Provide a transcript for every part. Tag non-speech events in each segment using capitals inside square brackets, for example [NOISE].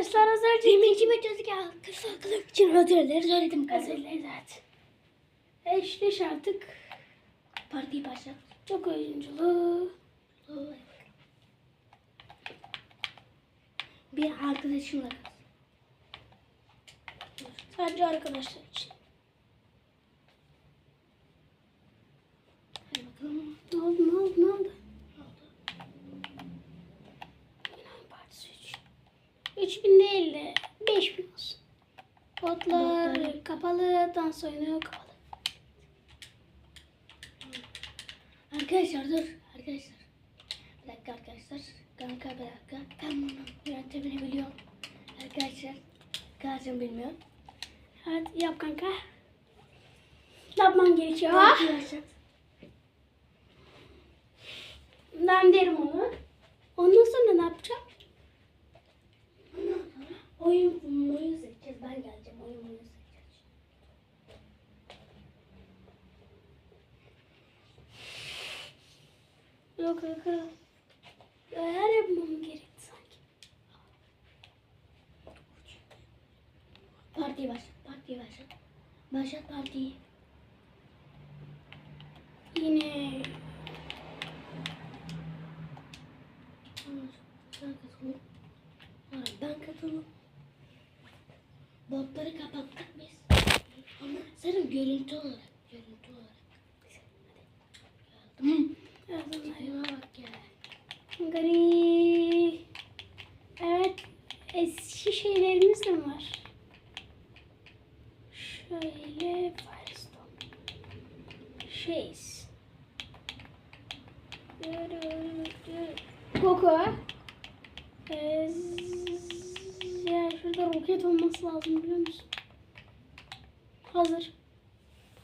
arkadaşlar az önce ve çocuk kısa için özür dileriz. Söyledim Özür dileriz evet. Eşleş artık. Partiyi başlat. Çok oyunculu. Bir arkadaşımla. Sadece arkadaşlar için. Hadi bakalım. Ne oldu ne oldu ne oldu? Ne oldu? Yunan Partisi 3. 3000 değil de 5000 olsun. Botlar kapalı, dans oyunu kapalı. Arkadaşlar dur. Arkadaşlar. Bir dakika arkadaşlar. Kanka bir dakika. Ben bunun yöntemini biliyorum. Arkadaşlar. Karşım bilmiyor. Evet yap kanka. Yapman gerekiyor. Partiyi başlat. Ben derim onu. Ondan sonra ne yapacağım? Oyun oyun seçeceğiz. Ben geleceğim. Oyun oyun seçeceğiz. Yok kanka. Her yapmam gerekti sanki. Partiyi başlat. Partiyi başlat. Başlat partiyi. Yine Sen katılın. Sonra ben katılım. Botları kapattık biz. Ama senin görüntü olarak. Görüntü olarak. Hadi. Geldim. yazılmaya Tipime bak ya. Gari. Evet. Eski şeylerimiz de var. Şöyle Firestone. Şeyiz. Koko. Ee, z- ya şurada roket olması lazım biliyor musun? Hazır.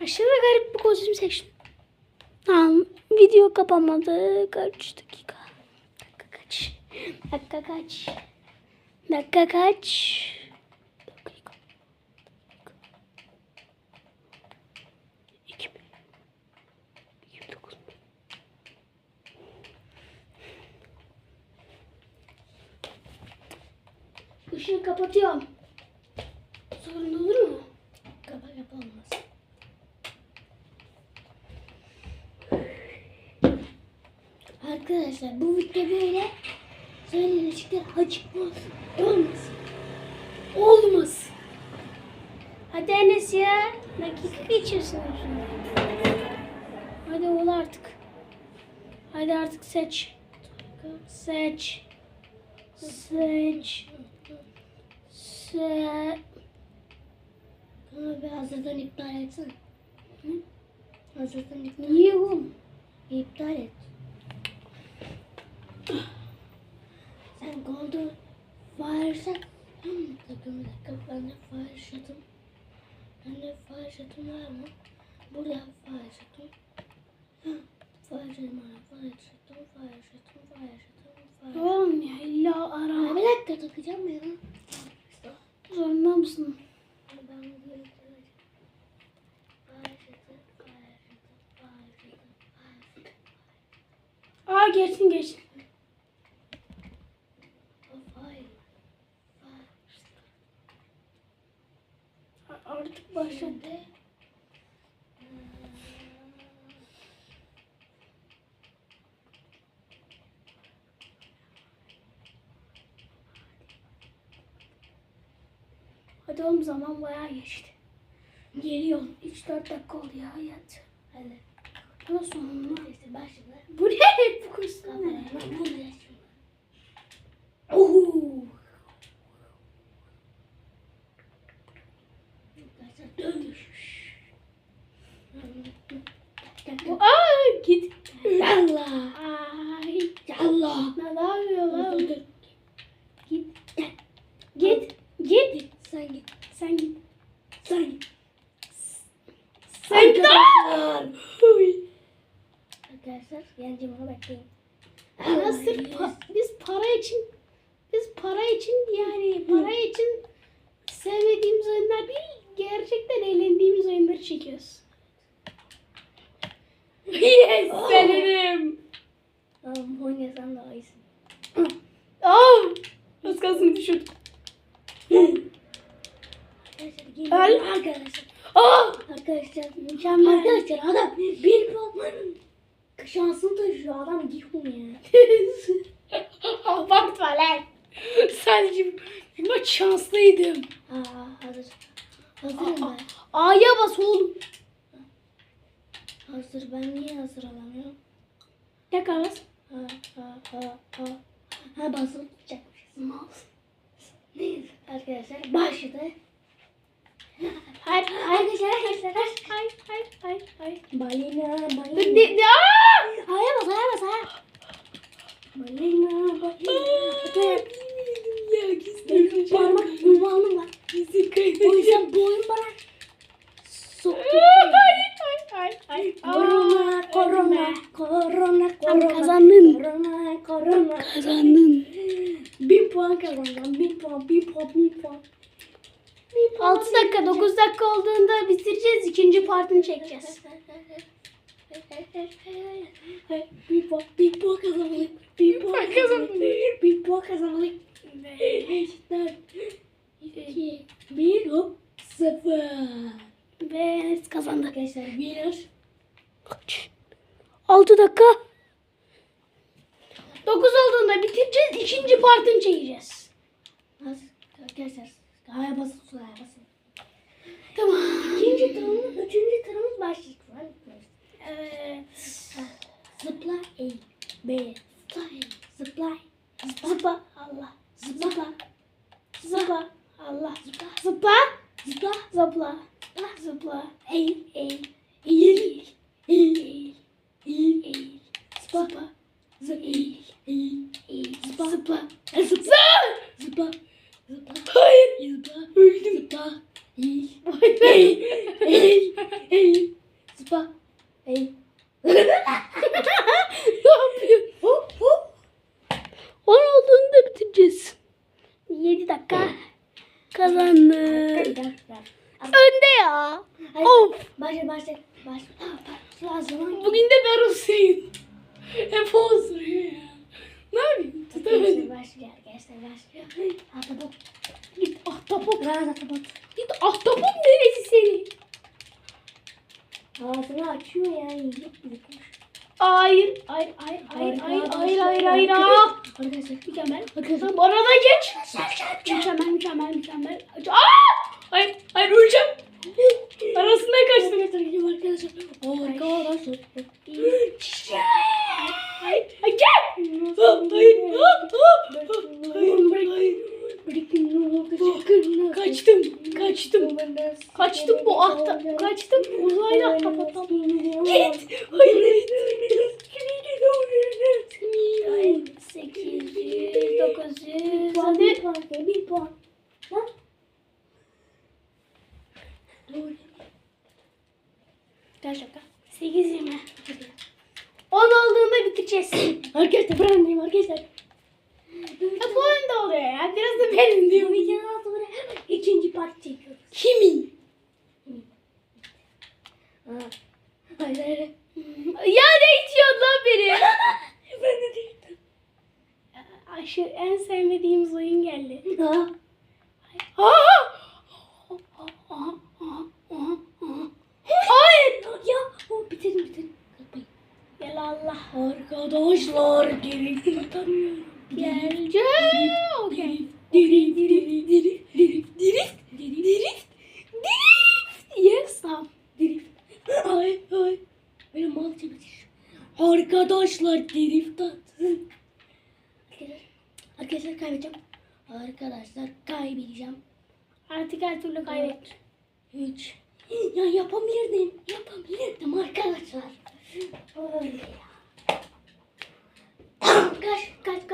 Aşırı garip bir kostüm seçtim. Tamam. Video kapanmadı. Kaç dakika? Dakika kaç? Dakika kaç? Dakika kaç? Dakika. İki bin. Yirmi dokuz bin. Işığı kapatıyorum. Arkadaşlar bu video böyle mı olsun? Olmasın. Olmaz. Hadi Enes ya. Dakika geçiyorsun şimdi. Hadi ol artık. Hadi artık seç. Seç. Seç. Se Ama bir hazırdan iptal etsene. Hı? Hazırdan iptal Niye oğlum? İptal et. Sen Golden Tamam bir dakika bir dakika ben de Fire Shot'um Ben de Fire Shot'um var mı? Burada Fire Shot'um Ha, Fire Shot'um var Fire Shot'um Fire Shot'um Fire Shot'um Fire Oğlum ya illa ara. Bir dakika takacağım ya Zorunda mısın? Ben Aa geçsin geçsin. Fire Artık başladı. Şimdi Hadi oğlum zaman bayağı geçti. Geliyorum. 3-4 dakika oldu ya hayat. hadi. Ama sonunda. Neyse başla. Bu ne? [LAUGHS] Bu kostüm ne? Kamerayla bunu yaşıyor. Oo. Arkadaşlar dönüş. Bu aa git. Allah. Ay. Allah. Ne yapıyor lan? Dur dur. Git. Git. Git. Sen git. Sen git. Sen git. Sen git. Arkadaşlar. Uy. Geleceğim onu bekleyin. Ya sırf pa- biz para için biz para için yani para için sevmediğimiz oyunlar değil gerçekten eğlendiğimiz oyunları çekiyoruz. Yes senerim. Tamam oynasan daha iyisin. Aa, az kalsın düşürdüm. Arkadaşlar. Öl. Arkadaşlar. Aa! Arkadaşlar. Mükemmel. Arkadaşlar adam taşıyor adam gidiyor ya. [LAUGHS] Abartma lan. Sadece maç şanslıydım. Aa hazır. Hazırım ben. A'ya bas oğlum. Hazır ben niye hazır alamıyorum? Tekrar bas. Ha ha ha ha. Ha basılı tutacakmışız. Neyse arkadaşlar başladı. Hayır, arkadaşlar, arkadaşlar. Hayır, hayır, hayır, hayır. Balina, balina. Dur, ne, ne? Hayır, bas, hayır, bas, hayır. Balina, balina. Parmak ünvanım var. Bizi kaydedeceğim. O yüzden boy kazanmalı eşitler. 2, 1, hop, 0. Ve Enes kazandı. Arkadaşlar 1, kaç? 6 dakika. 9 olduğunda bitireceğiz. ikinci partını çekeceğiz. Nasıl? Arkadaşlar. Hayır basın. Hayır basın. Zıpla. zıpla. Zıpla. Zıpla. zıpla, Hayır. zıpla, öldüm, zıpla, eğil, eğil, eğil, eğil, zıpla, eğil. ne yapıyor? Hop, hop. 10 olduğunda bitireceğiz. 7 dakika. Kazandı. Önde ya. Of. Başla, başla, başla. Bugün de ben Hüseyin. Hep o ısırıyor ya. Ne yapayım? Tutamadım. Başlıyor arkadaşlar başlıyor. Ahtapot. Git ahtapot. Lan ahtapot. Git ahtapot neresi senin? Ağzını açıyor yani yiyecek gibi koş. Hayır, hayır, hayır, hayır, hayır, hayır, hayır, hayır, Arkadaşlar mükemmel. Arkadaşlar bu arada geç. Mükemmel, mükemmel, mükemmel. Aa!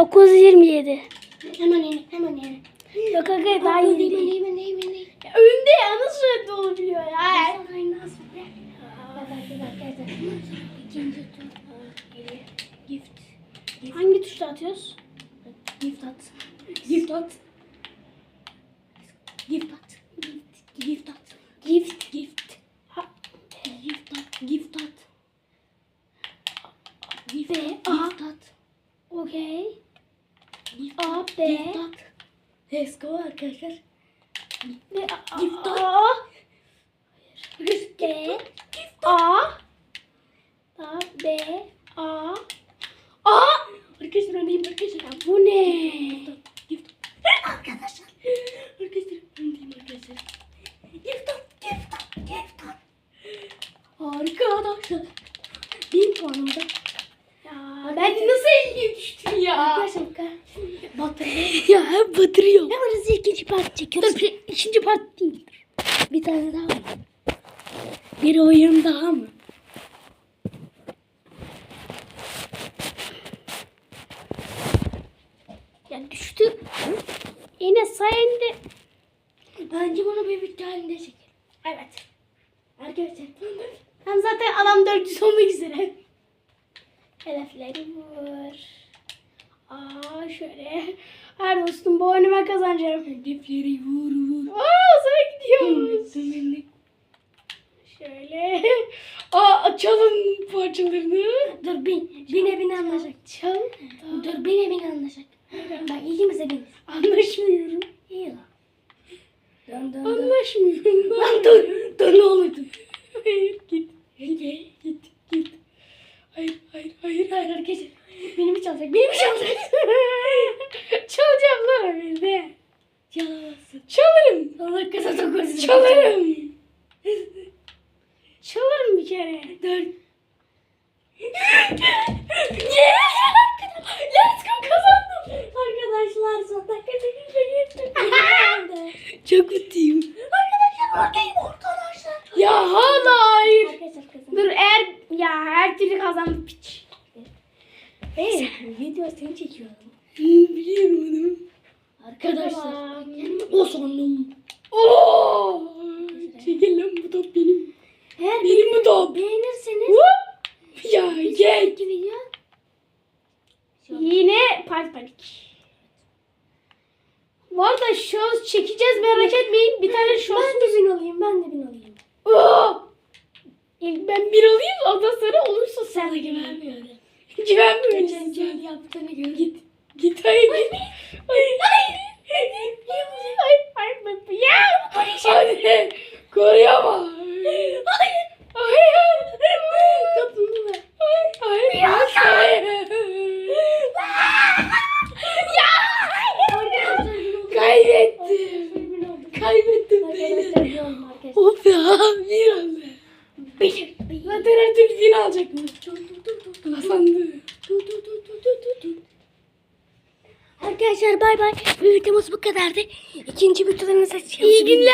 9.27. Hemen in, hemen in. Yok yok hayır daha iyi değil. Hemen hemen hemen. Önde ya nasıl önde olabiliyor ya? Gift. Hangi tuşta atıyoruz? Gift at. Gift at. Gift at. Go arkadaşlar. B A. Gift A. A. A B A. A. Arkadaşlar öndeyim arkadaşlar. Bu ne? Gift. Arkadaşlar. Arkadaşlar öndeyim arkadaşlar. Gift gift gift Arkadaşlar. Bin puan oldu. Ya ben nasıl elliye düştüm ya? Arkadaşlar batırıyor. Ya hep batırıyor. Ne varız ikinci part çekiyoruz. Dur ikinci part değil. Bir tane daha var. Bir oyun daha mı? Ya düştü. Yine sayende. Bence bunu bir video halinde çekelim. Evet. Arkadaşlar. Hem zaten adam 400 olmak üzere. Hedefleri vur. Aa şöyle. Her dostum bu oyunu kazanacağım. Hedefleri vur vur. Aa sana gidiyoruz. Şöyle. Aa açalım parçalarını. Dur bin. Bine bin anlaşak. Çal. Dur bine bin anlaşak. Bak ikimize bin. Anlaşmıyorum. İyi lan. Dön dön dön. Anlaşmıyorum. Lan dur. Dur ne olurdu? Hayır git. Git Git git. Hayır hayır hayır. Hayır arkadaşlar. Benim mi çalacak? Benim mi çalacak? Çalacağım lan evde. Çalamazsın. Çalarım. Allah kısa sokursun. Çalarım. Çalarım bir kere. Dur. Yes! Let's go kazandım. Arkadaşlar son dakika çekildi. Çok mutluyum. Arkadaşlar oradayım arkadaşlar. Ya hala hayır. Dur eğer ya her türlü kazandım piç. Hey, video seni çekiyorum. Biliyorum onu. Arkadaşlar. O sandım. Oo! Çekil lan bu top benim. Eğer Benim bu top. beğenirseniz Hop! Ya gel. video Yine part panik. Bu arada şoz çekeceğiz merak etmeyin. Bir tane şoz. ben de bin alayım. Ben de bin alayım. Oo! İlk ben bir alayım ondan sonra olursa sen. Sana güvenmiyorum. Güvenmiyorum. Geçen gün yaptığını gör. Git. Git hayır git. Hayır. Hayır. Hayır. Hayır. Hayır. Ya. Hadi. Koruyama. Hayır. Hayır. Kapını ver. Hayır. Hayır. Hayır. Ya. Arkadaşlar bin oldu. Kaybettim. Arkadaşlar bin oldu. Kaybettim Arkadaşlar beni. bin oldu arkadaşlar. Of ya. Bir oldu. Bir. Zaten her türlü bin alacak mı? Dur dur dur dur. Kazandı. Dur dur dur dur dur dur dur. Bir bu kadardı. İkinci videolarınızı İyi günler.